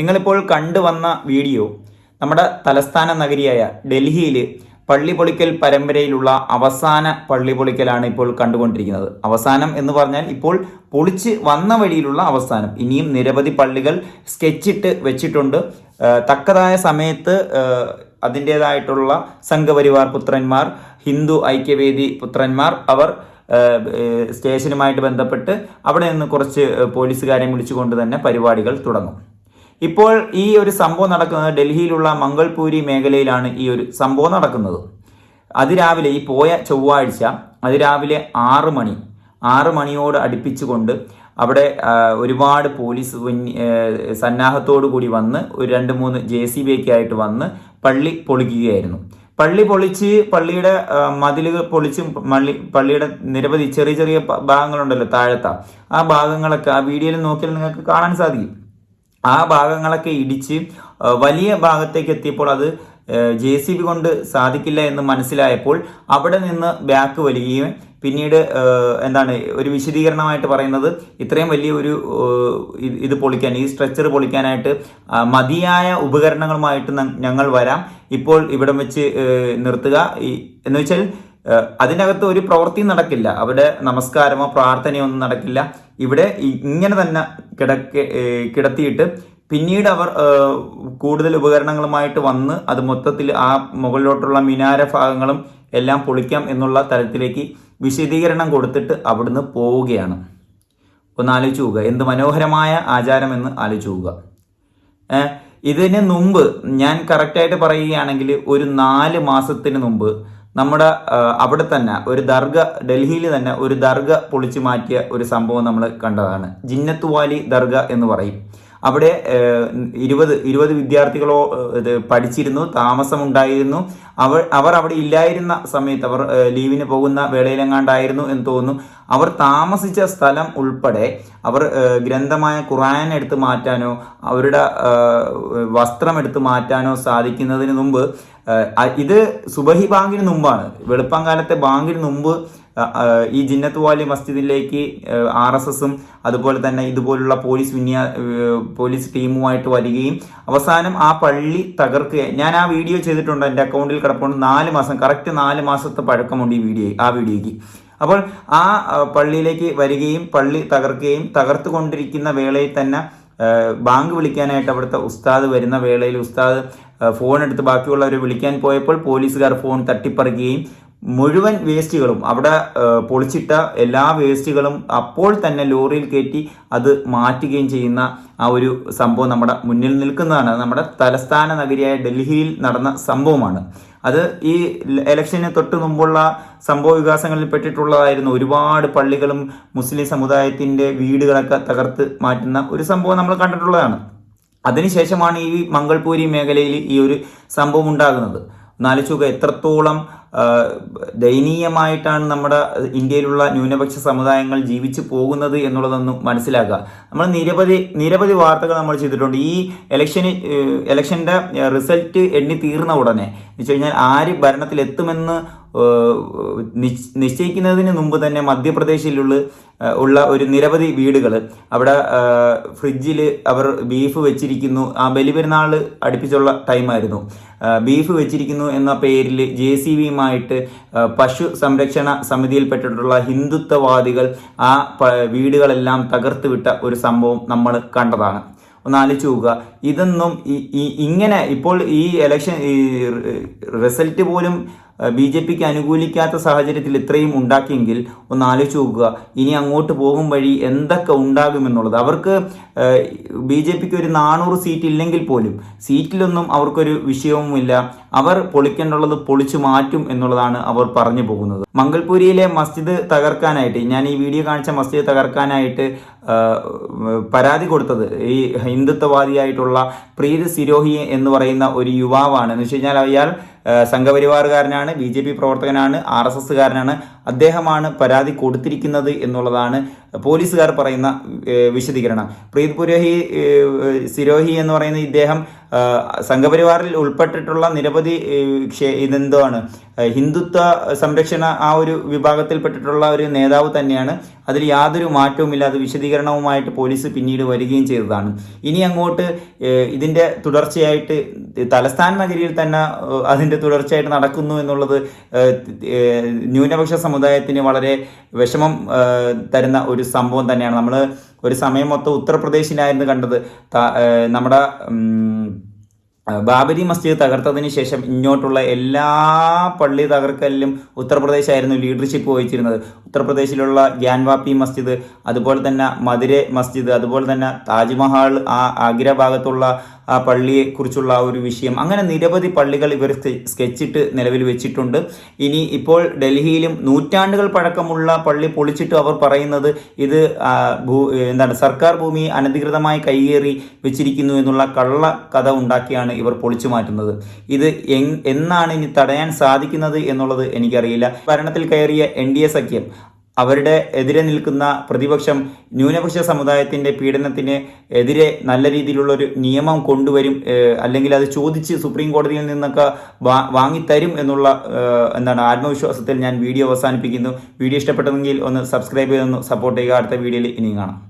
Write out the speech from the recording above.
നിങ്ങളിപ്പോൾ കണ്ടുവന്ന വീഡിയോ നമ്മുടെ തലസ്ഥാന നഗരിയായ ഡൽഹിയിൽ പള്ളി പൊളിക്കൽ പരമ്പരയിലുള്ള അവസാന പള്ളി പൊളിക്കലാണ് ഇപ്പോൾ കണ്ടുകൊണ്ടിരിക്കുന്നത്. അവസാനം എന്ന് പറഞ്ഞാൽ ഇപ്പോൾ പൊളിച്ച് വന്ന വഴിയിലുള്ള അവസാനം. ഇനിയും നിരവധി പള്ളികൾ സ്കെച്ചിട്ട് വെച്ചിട്ടുണ്ട്. തക്കതായ സമയത്ത് അതിന്റേതായിട്ടുള്ള സംഘപരിവാർ പുത്രന്മാർ ഹിന്ദു ഐക്യവേദി പുത്രന്മാർ അവർ സ്റ്റേഷനുമായിട്ട് ബന്ധപ്പെട്ട് അവിടെ നിന്ന് കുറച്ച് പോലീസുകാരെ വിളിച്ചുകൊണ്ട് തന്നെ പരിപാടികൾ തുടങ്ങും. ഇപ്പോൾ ഈ ഒരു സംഭവം നടക്കുന്നത് ഡൽഹിയിലുള്ള മംഗൾപൂരി മേഖലയിലാണ് ഈ ഒരു സംഭവം നടക്കുന്നത്. അതിരാവിലെ ഈ പോയ ചൊവ്വാഴ്ച അതിരാവിലെ ആറ് മണി ആറ് മണിയോട് അടുപ്പിച്ചുകൊണ്ട് അവിടെ ഒരുപാട് പോലീസ് സന്നാഹത്തോടു കൂടി വന്ന് ഒരു രണ്ട് മൂന്ന് ജെ സി ബി ഒക്കെ ആയിട്ട് വന്ന് പള്ളി പൊളിക്കുകയായിരുന്നു. പള്ളി പൊളിച്ച് പള്ളിയുടെ മതിലുകൾ പൊളിച്ചും പള്ളി പള്ളിയുടെ നിരവധി ചെറിയ ചെറിയ ഭാഗങ്ങളുണ്ടല്ലോ താഴത്ത. ആ ഭാഗങ്ങളൊക്കെ ആ വീഡിയോയിൽ നോക്കിയാൽ നിങ്ങൾക്ക് കാണാൻ സാധിക്കും. ആ ഭാഗങ്ങളൊക്കെ ഇടിച്ച് വലിയ ഭാഗത്തേക്ക് എത്തിയപ്പോൾ അത് ജെ സി ബി കൊണ്ട് സാധിക്കില്ല എന്ന് മനസ്സിലായപ്പോൾ അവിടെ നിന്ന് ബാക്ക് വലിയുകയും പിന്നീട് എന്താണ് ഒരു വിശദീകരണമായിട്ട് പറയുന്നത് ഇത്രയും വലിയ ഒരു ഇത് പൊളിക്കാൻ ഈ സ്ട്രെച്ചർ പൊളിക്കാനായിട്ട് മതിയായ ഉപകരണങ്ങളുമായിട്ട് ഞങ്ങൾ വരാം. ഇപ്പോൾ ഇവിടം വെച്ച് നിർത്തുക. എന്ന് വെച്ചാൽ അതിനകത്ത് ഒരു പ്രവൃത്തിയും നടക്കില്ല. അവിടെ നമസ്കാരമോ പ്രാർത്ഥനയോ ഒന്നും നടക്കില്ല. ഇവിടെ ഇങ്ങനെ തന്നെ കിടക്ക കിടത്തിയിട്ട് പിന്നീട് അവർ കൂടുതൽ ഉപകരണങ്ങളുമായിട്ട് വന്ന് അത് മൊത്തത്തിൽ ആ മുകളിലോട്ടുള്ള മിനാര ഭാഗങ്ങളും എല്ലാം പൊളിക്കാം എന്നുള്ള തരത്തിലേക്ക് വിശദീകരണം കൊടുത്തിട്ട് അവിടുന്ന് പോവുകയാണ്. ഒന്ന് ആലോചിച്ച് പോവുക എന്ത് മനോഹരമായ ആചാരമെന്ന് ആലോചിച്ച് പോവുക ഇതിന് മുമ്പ് ഞാൻ കറക്റ്റായിട്ട് പറയുകയാണെങ്കിൽ ഒരു നാല് മാസത്തിന് മുമ്പ് നമ്മുടെ അവിടെ തന്നെ ഒരു ദർഗ ഡൽഹിയിൽ തന്നെ ഒരു ദർഗ പൊളിച്ചു മാറ്റിയ ഒരു സംഭവം നമ്മൾ കണ്ടതാണ്. ജിന്നത്ത് വാലി ദർഗ എന്ന് പറയും. അവിടെ ഇരുപത് ഇരുപത് വിദ്യാർത്ഥികളോ ഇത് പഠിച്ചിരുന്നു താമസമുണ്ടായിരുന്നു. അവർ അവർ അവിടെ ഇല്ലായിരുന്ന സമയത്ത് അവർ ലീവിന് പോകുന്ന വേളയിലെങ്ങാണ്ടായിരുന്നു എന്ന് തോന്നുന്നു. അവർ താമസിച്ച സ്ഥലം ഉൾപ്പെടെ അവർ ഗ്രന്ഥമായ ഖുറാൻ എടുത്ത് മാറ്റാനോ അവരുടെ വസ്ത്രം എടുത്ത് മാറ്റാനോ സാധിക്കുന്നതിന് മുമ്പ് ഇത് സുബഹി ബാങ്കിന് മുമ്പാണ്. വെളുപ്പം കാലത്തെ ബാങ്കിന് മുമ്പ് ഈ ജിന്നത്ത് വാലി മസ്ജിദിലേക്ക് ആർ എസ് എസും അതുപോലെ തന്നെ ഇതുപോലുള്ള പോലീസ് വിന്യാ പോലീസ് ടീമുമായിട്ട് വരികയും അവസാനം ആ പള്ളി തകർക്കുക. ഞാൻ ആ വീഡിയോ ചെയ്തിട്ടുണ്ട്. എന്റെ അക്കൗണ്ടിൽ കിടപ്പുണ്ട്. നാല് മാസം കറക്റ്റ് നാല് മാസത്തെ പഴക്കമുണ്ട് ഈ വീഡിയോ ആ വീഡിയോയ്ക്ക്. അപ്പോൾ ആ പള്ളിയിലേക്ക് വരികയും പള്ളി തകർക്കുകയും തകർത്തുകൊണ്ടിരിക്കുന്ന വേളയിൽ തന്നെ ബാങ്ക് വിളിക്കാനായിട്ട് അവിടുത്തെ ഉസ്താദ് വരുന്ന വേളയിൽ ഉസ്താദ് ഫോൺ എടുത്ത് ബാക്കിയുള്ളവരെ വിളിക്കാൻ പോയപ്പോൾ പോലീസുകാർ ഫോൺ തട്ടിപ്പറിക്കുകയും മുഴുവൻ വേസ്റ്റുകളും അവിടെ പൊളിച്ചിട്ട എല്ലാ വേസ്റ്റുകളും അപ്പോൾ തന്നെ ലോറിയിൽ കയറ്റി അത് മാറ്റുകയും ചെയ്യുന്ന ആ ഒരു സംഭവം നമ്മുടെ മുന്നിൽ നിൽക്കുന്നതാണ്. നമ്മുടെ തലസ്ഥാന നഗരിയായ ഡൽഹിയിൽ നടന്ന സംഭവമാണ്. അത് ഈ ഇലക്ഷന് തൊട്ട് മുമ്പുള്ള സംഭവ വികാസങ്ങളിൽ പെട്ടിട്ടുള്ളതായിരുന്നു. ഒരുപാട് പള്ളികളും മുസ്ലിം സമുദായത്തിന്റെ വീടുകളൊക്കെ തകർത്ത് മാറ്റുന്ന ഒരു സംഭവം നമ്മൾ കണ്ടിട്ടുള്ളതാണ്. അതിനുശേഷമാണ് ഈ മംഗൾപൂരി മേഖലയിൽ ഈ ഒരു സംഭവം ഉണ്ടാകുന്നത്. നാലിച്ചുക എത്രത്തോളം ദയനീയമായിട്ടാണ് നമ്മുടെ ഇന്ത്യയിലുള്ള ന്യൂനപക്ഷ സമുദായങ്ങൾ ജീവിച്ചു പോകുന്നത് എന്നുള്ളതൊന്നും മനസ്സിലാക്കുക. നമ്മൾ നിരവധി നിരവധി വാർത്തകൾ നമ്മൾ ചെയ്തിട്ടുണ്ട്. ഈ ഇലക്ഷന് ഇലക്ഷന്റെ റിസൾട്ട് എണ്ണി തീർന്ന ഉടനെ എന്ന് വെച്ച് കഴിഞ്ഞാൽ ആര് നിശ്ച- നിശ്ചയിക്കുന്നതിന് മുമ്പ് തന്നെ മധ്യപ്രദേശിലുള്ള ഉള്ള ഒരു നിരവധി വീടുകൾ അവിടെ ഫ്രിഡ്ജിൽ അവർ ബീഫ് വെച്ചിരിക്കുന്നു. ആ ബലിപെരുന്നാൾ അടുപ്പിച്ചുള്ള ടൈമായിരുന്നു. ബീഫ് വെച്ചിരിക്കുന്നു എന്ന പേരിൽ ജെ സി ബിയുമായിട്ട് പശു സംരക്ഷണ സമിതിയിൽപ്പെട്ടിട്ടുള്ള ഹിന്ദുത്വവാദികൾ ആ വീടുകളെല്ലാം തകർത്ത് വിട്ട ഒരു സംഭവം നമ്മൾ കണ്ടതാണ്. ഒന്ന് ആലോചിച്ച് നോക്കുക. ഇതൊന്നും ഇങ്ങനെ ഇപ്പോൾ ഈ ഇലക്ഷൻ ഈ റിസൾട്ട് പോലും ബി ജെ പിക്ക് അനുകൂലിക്കാത്ത സാഹചര്യത്തിൽ ഇത്രയും ഉണ്ടാക്കിയെങ്കിൽ ഒന്ന് ആലോചിച്ച് നോക്കുക. ഇനി അങ്ങോട്ട് പോകും വഴി എന്തൊക്കെ ഉണ്ടാകുമെന്നുള്ളത്. അവർക്ക് ബി ജെ പിക്ക് ഒരു നാനൂറ് സീറ്റ് ഇല്ലെങ്കിൽ പോലും സീറ്റിലൊന്നും അവർക്കൊരു വിഷയവുമില്ല. അവർ പൊളിക്കേണ്ടുള്ളത് പൊളിച്ചു മാറ്റും എന്നുള്ളതാണ് അവർ പറഞ്ഞു പോകുന്നത്. മംഗൾപുരിയിലെ മസ്ജിദ് തകർക്കാനായിട്ട് ഞാൻ ഈ വീഡിയോ കാണിച്ച മസ്ജിദ് തകർക്കാനായിട്ട് പരാതി കൊടുത്തത്. ഈ ഹിന്ദുത്വവാദിയായിട്ടുള്ള പ്രീത് സിരോഹി എന്ന് പറയുന്ന ഒരു യുവാവാണ്. എന്ന് വെച്ച് കഴിഞ്ഞാൽ അയാൾ സംഘപരിവാറുകാരനാണ് ബി ജെ പി പ്രവർത്തകനാണ് ആർ എസ് അദ്ദേഹമാണ് പരാതി കൊടുത്തിരിക്കുന്നത് എന്നുള്ളതാണ് പോലീസുകാർ പറയുന്ന വിശദീകരണം. പ്രീത് പുരോഹി സിരോഹി എന്ന് പറയുന്ന ഇദ്ദേഹം സംഘപരിവാറിൽ ഉൾപ്പെട്ടിട്ടുള്ള നിരവധി ഇതെന്താണ് ഹിന്ദുത്വ സംരക്ഷണ ആ ഒരു വിഭാഗത്തിൽപ്പെട്ടിട്ടുള്ള ഒരു നേതാവ് തന്നെയാണ്. അതിൽ യാതൊരു മാറ്റവുമില്ല. അത് വിശദീകരണവുമായിട്ട് പോലീസ് പിന്നീട് വരികയും ചെയ്തതാണ്. ഇനി അങ്ങോട്ട് ഇതിന്റെ തുടർച്ചയായിട്ട് തലസ്ഥാന നഗരിയിൽ തന്നെ അതിന്റെ തുടർച്ചയായിട്ട് നടക്കുന്നു എന്നുള്ളത് ന്യൂനപക്ഷ സമുദായം സമുദായത്തിന് വളരെ വിഷമം തരുന്ന ഒരു സംഭവം തന്നെയാണ്. നമ്മൾ ഒരു സമയം മൊത്തം ഉത്തർപ്രദേശിലായിരുന്നു കണ്ടത്. നമ്മുടെ ബാബരി മസ്ജിദ് തകർത്തതിന് ശേഷം ഇങ്ങോട്ടുള്ള എല്ലാ പള്ളി തകർക്കലിലും ഉത്തർപ്രദേശായിരുന്നു ലീഡർഷിപ്പ് വഹിച്ചിരുന്നത്. ഉത്തർപ്രദേശിലുള്ള ഗ്യാൻവാപ്പി മസ്ജിദ് അതുപോലെ തന്നെ മധുര മസ്ജിദ് അതുപോലെ തന്നെ താജ്മഹൽ ആ ആഗ്ര ഭാഗത്തുള്ള ആ പള്ളിയെ കുറിച്ചുള്ള ആ ഒരു വിഷയം. അങ്ങനെ നിരവധി പള്ളികൾ ഇവർ സ്കെ- സ്കെച്ചിട്ട് നിലവിൽ വെച്ചിട്ടുണ്ട്. ഇനി ഇപ്പോൾ ഡൽഹിയിലും നൂറ്റാണ്ടുകൾ പഴക്കമുള്ള പള്ളി പൊളിച്ചിട്ട് അവർ പറയുന്നത് ഇത് എന്താണ് സർക്കാർ ഭൂമി അനധികൃതമായി കൈയേറി വെച്ചിരിക്കുന്നു എന്നുള്ള കള്ള കഥ ഉണ്ടാക്കിയാണ് ഇവർ പൊളിച്ചു മാറ്റുന്നത്. ഇത് എന്നാണ് ഇനി തടയാൻ സാധിക്കുന്നത് എന്നുള്ളത് എനിക്കറിയില്ല. ഭരണത്തിൽ കയറിയ എൻ സഖ്യം അവരുടെ എതിരെ നിൽക്കുന്ന പ്രതിപക്ഷം ന്യൂനപക്ഷ സമുദായത്തിന്റെ പീഡനത്തിന് എതിരെ നല്ല രീതിയിലുള്ളൊരു നിയമം കൊണ്ടുവരും അല്ലെങ്കിൽ അത് ചോദിച്ച് സുപ്രീം കോടതിയിൽ നിന്നൊക്കെ വാങ്ങിത്തരും എന്നുള്ള എന്താണ് ആത്മവിശ്വാസത്തിൽ ഞാൻ വീഡിയോ അവസാനിപ്പിക്കുന്നു. വീഡിയോ ഇഷ്ടപ്പെട്ടെങ്കിൽ ഒന്ന് സബ്സ്ക്രൈബ് ചെയ്തൊന്ന് സപ്പോർട്ട് ചെയ്യുക. അടുത്ത വീഡിയോയിൽ ഇനിയും കാണാം.